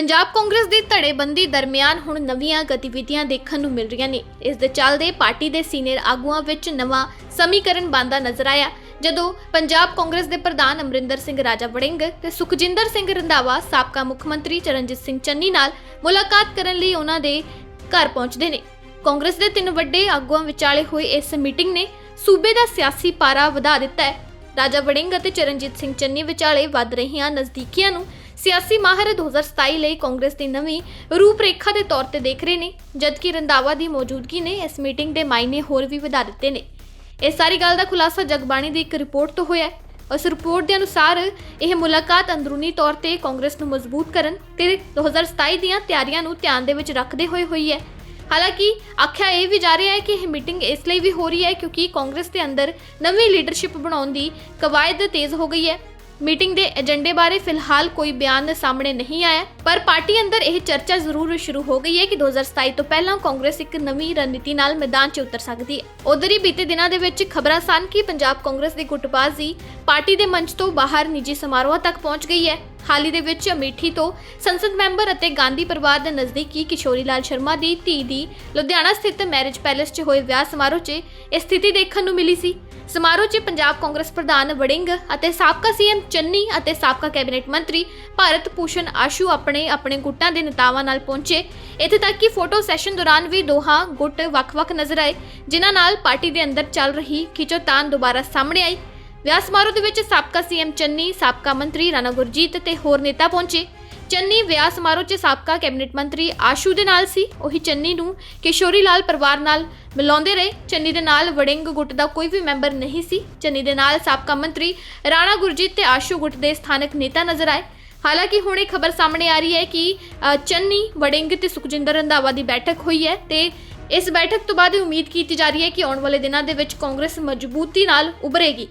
ਪੰਜਾਬ ਕਾਂਗਰਸ ਦੀ ਧੜੇਬੰਦੀ ਦਰਮਿਆਨ ਹੁਣ ਨਵੀਆਂ ਗਤੀਵਿਧੀਆਂ ਦੇਖਣ ਨੂੰ ਮਿਲ ਰਹੀਆਂ ਨੇ। ਇਸ ਦੇ ਚੱਲਦੇ ਪਾਰਟੀ ਦੇ ਸੀਨੀਅਰ ਆਗੂਆਂ ਵਿੱਚ ਨਵਾਂ ਸਮੀਕਰਨ ਬਣਦਾ ਨਜ਼ਰ ਆਇਆ। ਜਦੋਂ ਪੰਜਾਬ ਕਾਂਗਰਸ ਦੇ ਪ੍ਰਧਾਨ ਅਮਰਿੰਦਰ ਸਿੰਘ ਰਾਜਾ ਵੜਿੰਗ ਤੇ ਸੁਖਜਿੰਦਰ ਸਿੰਘ ਰੰਧਾਵਾ ਸਾਬਕਾ ਮੁੱਖ ਮੰਤਰੀ ਚਰਨਜੀਤ ਸਿੰਘ ਚੰਨੀ ਨਾਲ ਮੁਲਾਕਾਤ ਕਰਨ ਲਈ ਉਹਨਾਂ ਦੇ ਘਰ ਪਹੁੰਚਦੇ ਨੇ। ਕਾਂਗਰਸ ਦੇ ਤਿੰਨ ਵੱਡੇ ਆਗੂਆਂ ਵਿਚਾਲੇ ਹੋਈ ਇਸ ਮੀਟਿੰਗ ਨੇ ਸੂਬੇ ਦਾ ਸਿਆਸੀ ਪਾਰਾ ਵਧਾ ਦਿੱਤਾ ਹੈ। ਰਾਜਾ ਵੜਿੰਗ ਅਤੇ ਚਰਨਜੀਤ ਸਿੰਘ ਚੰਨੀ ਵਿਚਾਲੇ ਵੱਧ ਰਹੀਆਂ ਨਜ਼ਦੀਕੀਆਂ ਨੂੰ ਸਿਆਸੀ ਮਾਹਰ 2027 ਲਈ ਕਾਂਗਰਸ ਦੀ ਨਵੀਂ ਰੂਪਰੇਖਾ ਦੇ ਤੌਰ ਤੇ ਦੇਖ ਰਹੇ ਨੇ, ਜਦਕਿ ਰੰਧਾਵਾ ਦੀ ਮੌਜੂਦਗੀ ਨੇ ਇਸ ਮੀਟਿੰਗ ਦੇ ਮਾਇਨੇ ਹੋਰ ਵੀ ਵਧਾ ਦਿੱਤੇ ਨੇ। ਇਸ ਸਾਰੀ ਗੱਲ ਦਾ ਖੁਲਾਸਾ ਜਗਬਾਣੀ ਦੀ ਇੱਕ ਰਿਪੋਰਟ ਤੋਂ ਹੋਇਆ ਹੈ। ਉਸ ਰਿਪੋਰਟ ਦੇ ਅਨੁਸਾਰ ਇਹ ਮੁਲਾਕਾਤ ਅੰਦਰੂਨੀ ਤੌਰ ਤੇ ਕਾਂਗਰਸ ਨੂੰ ਮਜ਼ਬੂਤ ਕਰਨ ਤੇ 2027 ਦੀਆਂ ਤਿਆਰੀਆਂ ਨੂੰ ਧਿਆਨ ਦੇ ਵਿੱਚ ਰੱਖਦੇ ਹੋਏ ਹੋਈ ਹੈ। ਹਾਲਾਂਕਿ ਆਖਿਆ ਇਹ ਵੀ ਜਾ ਰਿਹਾ ਹੈ ਕਿ ਇਹ ਮੀਟਿੰਗ ਇਸ ਲਈ ਵੀ ਹੋ ਰਹੀ ਹੈ ਕਿਉਂਕਿ ਕਾਂਗਰਸ ਦੇ ਅੰਦਰ ਨਵੀਂ ਲੀਡਰਸ਼ਿਪ ਬਣਾਉਣ ਦੀ ਕਵਾਇਦ ਤੇਜ਼ ਹੋ ਗਈ ਹੈ। ਮੀਟਿੰਗ ਦੇ ਏਜੰਡੇ ਬਾਰੇ ਫਿਲਹਾਲ ਕੋਈ ਬਿਆਨ ਸਾਹਮਣੇ ਨਹੀਂ ਆਇਆ, ਪਰ ਪਾਰਟੀ ਅੰਦਰ ਇਹ ਚਰਚਾ ਜ਼ਰੂਰ ਸ਼ੁਰੂ ਹੋ ਗਈ ਹੈ ਕਿ 2027 ਤੋਂ ਪਹਿਲਾਂ ਕਾਂਗਰਸ ਇੱਕ ਨਵੀਂ ਰਣਨੀਤੀ ਨਾਲ ਮੈਦਾਨ 'ਚ ਉਤਰ ਸਕਦੀ ਹੈ। ਉਧਰ ਹੀ ਬੀਤੇ ਦਿਨਾਂ ਦੇ ਵਿੱਚ ਖਬਰਾਂ ਸਨ ਕਿ ਪੰਜਾਬ ਕਾਂਗਰਸ ਦੀ ਗੁੱਟਬਾਜ਼ੀ ਪਾਰਟੀ ਦੇ ਮੰਚ ਤੋਂ ਬਾਹਰ ਨਿੱਜੀ ਸਮਾਰੋਹਾਂ ਤੱਕ ਪਹੁੰਚ ਗਈ ਹੈ। ਹਾਲ ਹੀ ਦੇ ਵਿੱਚ ਅਮੇਠੀ ਤੋਂ ਸੰਸਦ ਮੈਂਬਰ ਅਤੇ ਗਾਂਧੀ ਪਰਿਵਾਰ ਦੇ ਨਜ਼ਦੀਕੀ ਕਿਸ਼ੋਰੀ ਲਾਲ ਸ਼ਰਮਾ ਦੀ ਧੀ ਦੀ ਲੁਧਿਆਣਾ ਸਥਿਤ ਮੈਰਿਜ ਪੈਲੇਸ 'ਚ ਹੋਏ ਵਿਆਹ ਸਮਾਰੋਹ 'ਚ ਇਹ ਸਥਿਤੀ ਦੇਖਣ ਨੂੰ ਮਿਲੀ ਸੀ। ਸਮਾਰੋਹ 'ਚ ਪੰਜਾਬ ਕਾਂਗਰਸ ਪ੍ਰਧਾਨ ਵੜਿੰਗ ਅਤੇ ਸਾਬਕਾ ਸੀਐਮ ਚੰਨੀ ਅਤੇ ਸਾਬਕਾ ਕੈਬਨਿਟ ਮੰਤਰੀ ਭਾਰਤ ਭੂਸ਼ਣ ਆਸ਼ੂ ਆਪਣੇ ਆਪਣੇ ਗੁੱਟਾਂ ਦੇ ਨੇਤਾਵਾਂ ਨਾਲ ਪਹੁੰਚੇ। ਇੱਥੇ ਤੱਕ ਕਿ ਫੋਟੋ ਸੈਸ਼ਨ ਦੌਰਾਨ ਵੀ ਦੋਹਾਂ ਗੁੱਟ ਵੱਖ-ਵੱਖ ਨਜ਼ਰ ਆਏ, ਜਿਨ੍ਹਾਂ ਨਾਲ ਪਾਰਟੀ ਦੇ ਅੰਦਰ ਚੱਲ ਰਹੀ ਖਿੱਚੋਤਾਣ ਦੁਬਾਰਾ ਸਾਹਮਣੇ ਆਈ। ਵਿਆਹ ਸਮਾਰੋਹ ਦੇ ਵਿੱਚ ਸਾਬਕਾ ਸੀਐਮ ਚੰਨੀ, ਸਾਬਕਾ ਮੰਤਰੀ ਰਾਣਾ ਗੁਰਜੀਤ ਤੇ ਹੋਰ ਨੇਤਾ ਪਹੁੰਚੇ। ਚੰਨੀ ਵਿਆਹ ਸਮਾਰੋਹ 'ਚ ਸਾਬਕਾ ਕੈਬਨਿਟ ਮੰਤਰੀ ਆਸ਼ੂ ਦੇ ਨਾਲ ਸੀ। ਉਹੀ ਚੰਨੀ ਨੂੰ ਕਿਸ਼ੋਰੀ ਲਾਲ ਪਰਿਵਾਰ ਨਾਲ ਮਿਲਾਉਂਦੇ ਰਹੇ। ਚੰਨੀ ਦੇ ਨਾਲ ਵੜਿੰਗ ਗੁੱਟ ਦਾ ਕੋਈ ਵੀ ਮੈਂਬਰ ਨਹੀਂ ਸੀ। ਚੰਨੀ ਦੇ ਨਾਲ ਸਾਬਕਾ ਮੰਤਰੀ ਰਾਣਾ ਗੁਰਜੀਤ ਤੇ ਆਸ਼ੂ ਗੁੱਟ ਦੇ ਸਥਾਨਕ ਨੇਤਾ ਨਜ਼ਰ ਆਏ। ਹਾਲਾਂਕਿ ਹੁਣ ਇਹ ਖਬਰ ਸਾਹਮਣੇ ਆ ਰਹੀ ਹੈ ਕਿ ਚੰਨੀ, ਵੜਿੰਗ ਤੇ ਸੁਖਜਿੰਦਰ ਰੰਧਾਵਾ ਦੀ ਬੈਠਕ ਹੋਈ ਹੈ ਤੇ ਇਸ ਬੈਠਕ ਤੋਂ ਬਾਅਦ ਉਮੀਦ ਕੀਤੀ ਜਾ ਰਹੀ ਹੈ ਕਿ ਆਉਣ ਵਾਲੇ ਦਿਨਾਂ ਦੇ ਵਿੱਚ ਕਾਂਗਰਸ ਮਜ਼ਬੂਤੀ ਨਾਲ ਉਭਰੇਗੀ।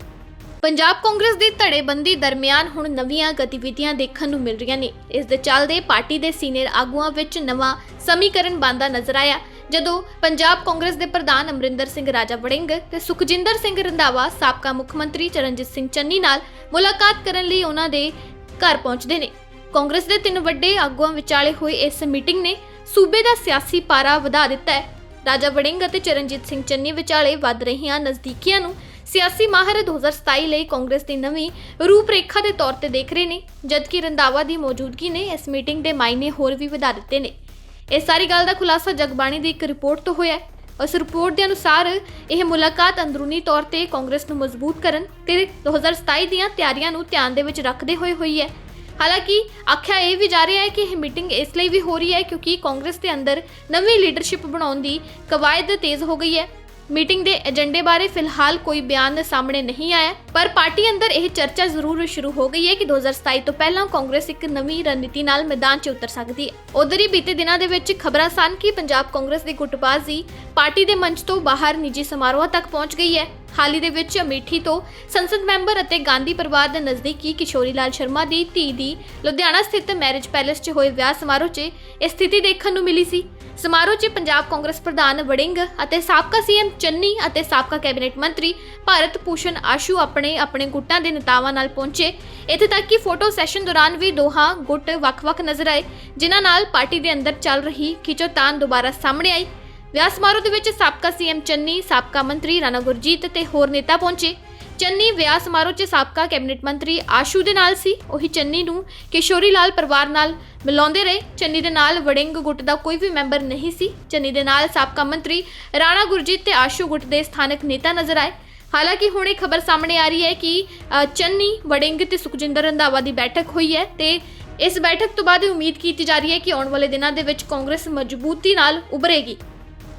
ਪੰਜਾਬ ਕਾਂਗਰਸ ਦੀ ਧੜੇਬੰਦੀ ਦਰਮਿਆਨ ਹੁਣ ਨਵੀਆਂ ਗਤੀਵਿਧੀਆਂ ਦੇਖਣ ਨੂੰ ਮਿਲ ਰਹੀਆਂ ਨੇ। ਇਸ ਦੇ ਚੱਲਦੇ ਪਾਰਟੀ ਦੇ ਸੀਨੀਅਰ ਆਗੂਆਂ ਵਿੱਚ ਨਵਾਂ ਸਮੀਕਰਨ ਬਣਦਾ ਨਜ਼ਰ ਆਇਆ। ਜਦੋਂ ਪੰਜਾਬ ਕਾਂਗਰਸ ਦੇ ਪ੍ਰਧਾਨ ਅਮਰਿੰਦਰ ਸਿੰਘ ਰਾਜਾ ਵੜਿੰਗ ਤੇ ਸੁਖਜਿੰਦਰ ਸਿੰਘ ਰੰਧਾਵਾ ਸਾਬਕਾ ਮੁੱਖ ਮੰਤਰੀ ਚਰਨਜੀਤ ਸਿੰਘ ਚੰਨੀ ਨਾਲ ਮੁਲਾਕਾਤ ਕਰਨ ਲਈ ਉਹਨਾਂ ਦੇ ਘਰ ਪਹੁੰਚਦੇ ਨੇ। ਕਾਂਗਰਸ ਦੇ ਤਿੰਨ ਵੱਡੇ ਆਗੂਆਂ ਵਿਚਾਲੇ ਹੋਈ ਇਸ ਮੀਟਿੰਗ ਨੇ ਸੂਬੇ ਦਾ ਸਿਆਸੀ ਪਾਰਾ ਵਧਾ ਦਿੱਤਾ ਹੈ। ਰਾਜਾ ਵੜਿੰਗ ਅਤੇ ਚਰਨਜੀਤ ਸਿੰਘ ਚੰਨੀ ਵਿਚਾਲੇ ਵੱਧ ਰਹੀਆਂ ਨਜ਼ਦੀਕੀਆਂ ਨੂੰ ਸਿਆਸੀ ਮਾਹਰ 2027 ਲਈ ਕਾਂਗਰਸ ਦੀ ਨਵੀਂ ਰੂਪਰੇਖਾ ਦੇ ਤੌਰ ਤੇ ਦੇਖ ਰਹੇ ਨੇ, ਜਦਕਿ ਰੰਧਾਵਾ ਦੀ ਮੌਜੂਦਗੀ ਨੇ ਇਸ ਮੀਟਿੰਗ ਦੇ ਮਾਇਨੇ ਹੋਰ ਵੀ ਵਧਾ ਦਿੱਤੇ ਨੇ। ਇਸ ਸਾਰੀ ਗੱਲ ਦਾ ਖੁਲਾਸਾ ਜਗਬਾਣੀ ਦੀ ਇੱਕ ਰਿਪੋਰਟ ਤੋਂ ਹੋਇਆ ਹੈ। ਉਸ ਰਿਪੋਰਟ ਦੇ ਅਨੁਸਾਰ ਇਹ ਮੁਲਾਕਾਤ ਅੰਦਰੂਨੀ ਤੌਰ ਤੇ ਕਾਂਗਰਸ ਨੂੰ ਮਜ਼ਬੂਤ ਕਰਨ ਤੇ 2027 ਦੀਆਂ ਤਿਆਰੀਆਂ ਨੂੰ ਧਿਆਨ ਦੇ ਵਿੱਚ ਰੱਖਦੇ ਹੋਏ ਹੋਈ ਹੈ। ਹਾਲਾਂਕਿ ਆਖਿਆ ਇਹ ਵੀ ਜਾ ਰਿਹਾ ਹੈ ਕਿ ਇਹ ਮੀਟਿੰਗ ਇਸ ਲਈ ਵੀ ਹੋ ਰਹੀ ਹੈ ਕਿਉਂਕਿ ਕਾਂਗਰਸ ਦੇ ਅੰਦਰ ਨਵੀਂ ਲੀਡਰਸ਼ਿਪ ਬਣਾਉਣ ਦੀ ਕਵਾਇਦ ਤੇਜ਼ ਹੋ ਗਈ ਹੈ। ਮੀਟਿੰਗ ਦੇ ਏਜੰਡੇ ਬਾਰੇ ਫਿਲਹਾਲ ਕੋਈ ਬਿਆਨ ਸਾਹਮਣੇ ਨਹੀਂ ਆਇਆ, ਪਰ ਪਾਰਟੀ ਅੰਦਰ ਇਹ ਚਰਚਾ ਜ਼ਰੂਰ ਸ਼ੁਰੂ ਹੋ ਗਈ ਹੈ ਕਿ 2027 ਤੋਂ ਪਹਿਲਾਂ ਕਾਂਗਰਸ ਇੱਕ ਨਵੀਂ ਰਣਨੀਤੀ ਨਾਲ ਮੈਦਾਨ 'ਚ ਉਤਰ ਸਕਦੀ ਹੈ। ਉਧਰ ਹੀ ਬੀਤੇ ਦਿਨਾਂ ਦੇ ਵਿੱਚ ਖਬਰਾਂ ਸਨ ਕਿ ਪੰਜਾਬ ਕਾਂਗਰਸ ਦੀ ਗੁੱਟਬਾਜ਼ੀ ਪਾਰਟੀ ਦੇ ਮੰਚ ਤੋਂ ਬਾਹਰ ਨਿੱਜੀ ਸਮਾਰੋਹਾਂ ਤੱਕ ਪਹੁੰਚ ਗਈ ਹੈ। ਹਾਲ ਹੀ ਦੇ ਵਿੱਚ ਅਮੇਠੀ ਤੋਂ ਸੰਸਦ ਮੈਂਬਰ ਅਤੇ ਗਾਂਧੀ ਪਰਿਵਾਰ ਦੇ ਨਜ਼ਦੀਕੀ ਕਿਸ਼ੋਰੀ ਲਾਲ ਸ਼ਰਮਾ ਦੀ ਧੀ ਦੀ ਲੁਧਿਆਣਾ ਸਥਿਤ ਮੈਰਿਜ ਪੈਲੇਸ 'ਚ ਹੋਏ ਵਿਆਹ ਸਮਾਰੋਹ 'ਚ ਇਹ ਸਥਿਤੀ ਦੇਖਣ ਨੂੰ ਮਿਲੀ ਸੀ। ਸਮਾਰੋਹ 'ਚ ਪੰਜਾਬ ਕਾਂਗਰਸ ਪ੍ਰਧਾਨ ਵੜਿੰਗ ਅਤੇ ਸਾਬਕਾ ਸੀਐਮ ਚੰਨੀ ਅਤੇ ਸਾਬਕਾ ਕੈਬਨਿਟ ਮੰਤਰੀ ਭਾਰਤ ਭੂਸ਼ਣ ਆਸ਼ੂ ਆਪਣੇ ਆਪਣੇ ਗੁੱਟਾਂ ਦੇ ਨੇਤਾਵਾਂ ਨਾਲ ਪਹੁੰਚੇ। ਇੱਥੇ ਤੱਕ ਕਿ ਫੋਟੋ ਸੈਸ਼ਨ ਦੌਰਾਨ ਵੀ ਦੋਹਾਂ ਗੁੱਟ ਵੱਖ-ਵੱਖ ਨਜ਼ਰ ਆਏ, ਜਿਨ੍ਹਾਂ ਨਾਲ ਪਾਰਟੀ ਦੇ ਅੰਦਰ ਚੱਲ ਰਹੀ ਖਿੱਚੋਤਾਨ ਦੁਬਾਰਾ ਸਾਹਮਣੇ ਆਈ। ਵਿਆਹ ਸਮਾਰੋਹ ਦੇ ਵਿੱਚ ਸਾਬਕਾ ਸੀਐਮ ਚੰਨੀ, ਸਾਬਕਾ ਮੰਤਰੀ ਰਾਣਾ ਗੁਰਜੀਤ ਤੇ ਹੋਰ ਨੇਤਾ ਪਹੁੰਚੇ। ਚੰਨੀ ਵਿਆਹ ਸਮਾਰੋਹ 'ਚ ਸਾਬਕਾ ਕੈਬਨਿਟ ਮੰਤਰੀ ਆਸ਼ੂ ਦੇ ਨਾਲ ਸੀ। ਉਹੀ ਚੰਨੀ ਨੂੰ ਕਿਸ਼ੋਰੀ ਲਾਲ ਪਰਿਵਾਰ ਨਾਲ ਮਿਲਾਉਂਦੇ ਰਹੇ। ਚੰਨੀ ਦੇ ਨਾਲ ਵੜਿੰਗ ਗੁੱਟ ਦਾ ਕੋਈ ਵੀ ਮੈਂਬਰ ਨਹੀਂ ਸੀ। ਚੰਨੀ ਦੇ ਨਾਲ ਸਾਬਕਾ ਮੰਤਰੀ ਰਾਣਾ ਗੁਰਜੀਤ ਤੇ ਆਸ਼ੂ ਗੁੱਟ ਦੇ ਸਥਾਨਕ ਨੇਤਾ ਨਜ਼ਰ ਆਏ। ਹਾਲਾਂਕਿ ਹੁਣ ਇਹ ਖਬਰ ਸਾਹਮਣੇ ਆ ਰਹੀ ਹੈ ਕਿ ਚੰਨੀ, ਵੜਿੰਗ ਤੇ ਸੁਖਜਿੰਦਰ ਰੰਧਾਵਾ ਦੀ ਬੈਠਕ ਹੋਈ ਹੈ ਤੇ ਇਸ ਬੈਠਕ ਤੋਂ ਬਾਅਦ ਉਮੀਦ ਕੀਤੀ ਜਾ ਰਹੀ ਹੈ ਕਿ ਆਉਣ ਵਾਲੇ ਦਿਨਾਂ ਦੇ ਵਿੱਚ ਕਾਂਗਰਸ ਮਜ਼ਬੂਤੀ ਨਾਲ ਉਭਰੇਗੀ।